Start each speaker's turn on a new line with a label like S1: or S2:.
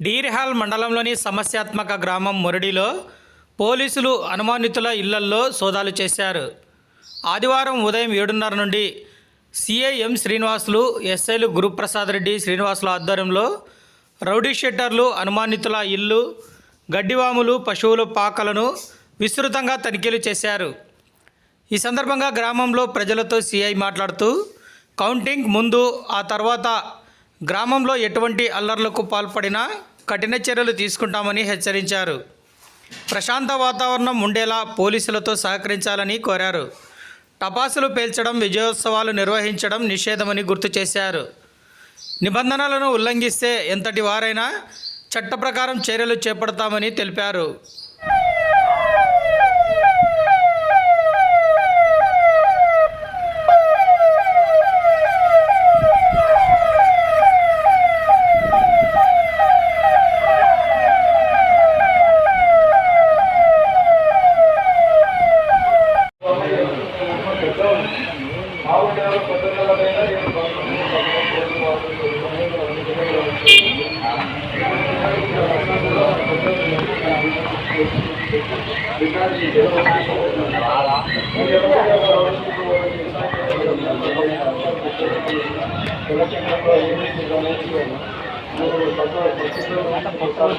S1: డీర్హాల్ మండలంలోని సమస్యాత్మక గ్రామం మురడిలో పోలీసులు అనుమానితుల ఇళ్ళల్లో సోదాలు చేశారు. ఆదివారం ఉదయం ఏడున్నర నుండి సిఐఎం శ్రీనివాసులు ఎస్ఐలు గురుప్రసాద్ రెడ్డి శ్రీనివాసుల ఆధ్వర్యంలో రౌడీ షెట్టర్లు అనుమానితుల ఇల్లు గడ్డివాములు పశువుల పాకలను విస్తృతంగా తనిఖీలు చేశారు. ఈ సందర్భంగా గ్రామంలో ప్రజలతో సిఐ మాట్లాడుతూ కౌంటింగ్ ముందు ఆ తర్వాత గ్రామంలో ఎటువంటి అల్లర్లకు పాల్పడినా కఠిన చర్యలు తీసుకుంటామని హెచ్చరించారు. ప్రశాంత వాతావరణం ఉండేలా పోలీసులతో సహకరించాలని కోరారు. టపాసులు పేల్చడం విజయోత్సవాలు నిర్వహించడం నిషేధమని గుర్తు చేశారు. నిబంధనలను ఉల్లంఘిస్తే ఎంతటి వారైనా చట్ట ప్రకారం చర్యలు చేపడతామని తెలిపారు. మావుండేవారు కొత్త నెలలైనా నేను ప్రజల